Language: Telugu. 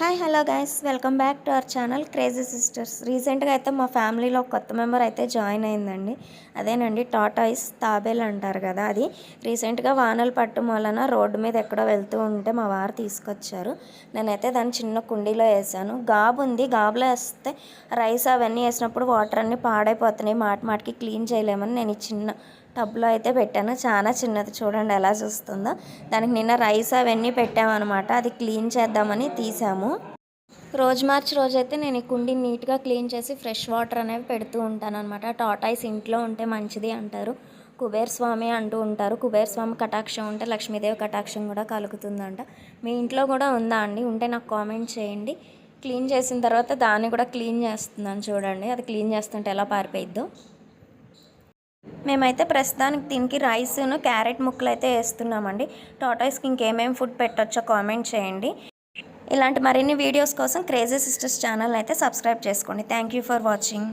Hi hello guys welcome back to our channel crazy sisters రీసెంట్గా అయితే మా ఫ్యామిలీలో ఒక కొత్త మెంబర్ అయితే జాయిన్ అయిందండి. అదేనండి టాటాయిస్ తాబేల్ అంటారు కదా అది. రీసెంట్గా వానలు పట్టడం వలన రోడ్డు మీద ఎక్కడో వెళ్తూ ఉంటే మా వారు తీసుకొచ్చారు. నేనైతే దాన్ని చిన్న కుండీలో వేసాను. గాబు ఉంది. గాబులో వేస్తే రైస్ అవన్నీ వేసినప్పుడు వాటర్ అన్నీ పాడైపోతున్నాయి. మాట మాటికి క్లీన్ చేయలేమని నేను ఈ చిన్న టబ్లో అయితే పెట్టాను. చాలా చిన్నది చూడండి ఎలా చూస్తుందో. దానికి నిన్న రైస్ అవన్నీ పెట్టామన్నమాట. అది క్లీన్ చేద్దామని తీసాము. రోజు మార్చి రోజైతే నేను ఈ కుండీని నీట్గా క్లీన్ చేసి ఫ్రెష్ వాటర్ అనేవి పెడుతూ ఉంటాను అనమాట టాటాయిస్ ఇంట్లో ఉంటే మంచిది అంటారు. కుబేర్ స్వామి అంటూ ఉంటారు. కుబేర్ స్వామి కటాక్షం ఉంటే లక్ష్మీదేవి కటాక్షం కూడా కలుగుతుందంట. మీ ఇంట్లో కూడా ఉందా అండి? ఉంటే నాకు కామెంట్ చేయండి. క్లీన్ చేసిన తర్వాత దాన్ని కూడా క్లీన్ చేస్తున్నాను చూడండి. అది క్లీన్ చేస్తుంటే ఎలా పారిపోయిద్దో. మేమైతే ప్రస్తుతానికి దీనికి రైస్ను క్యారెట్ ముక్కలు అయితే వేస్తున్నామండి టాటాయిస్కి ఇంకేమేమి ఫుడ్ పెట్టొచ్చో కామెంట్ చేయండి. ఇలాంటి మరిన్ని వీడియోస్ కోసం క్రేజీ సిస్టర్స్ ఛానల్ అయితే సబ్స్క్రైబ్ చేసుకోండి. Thank you for watching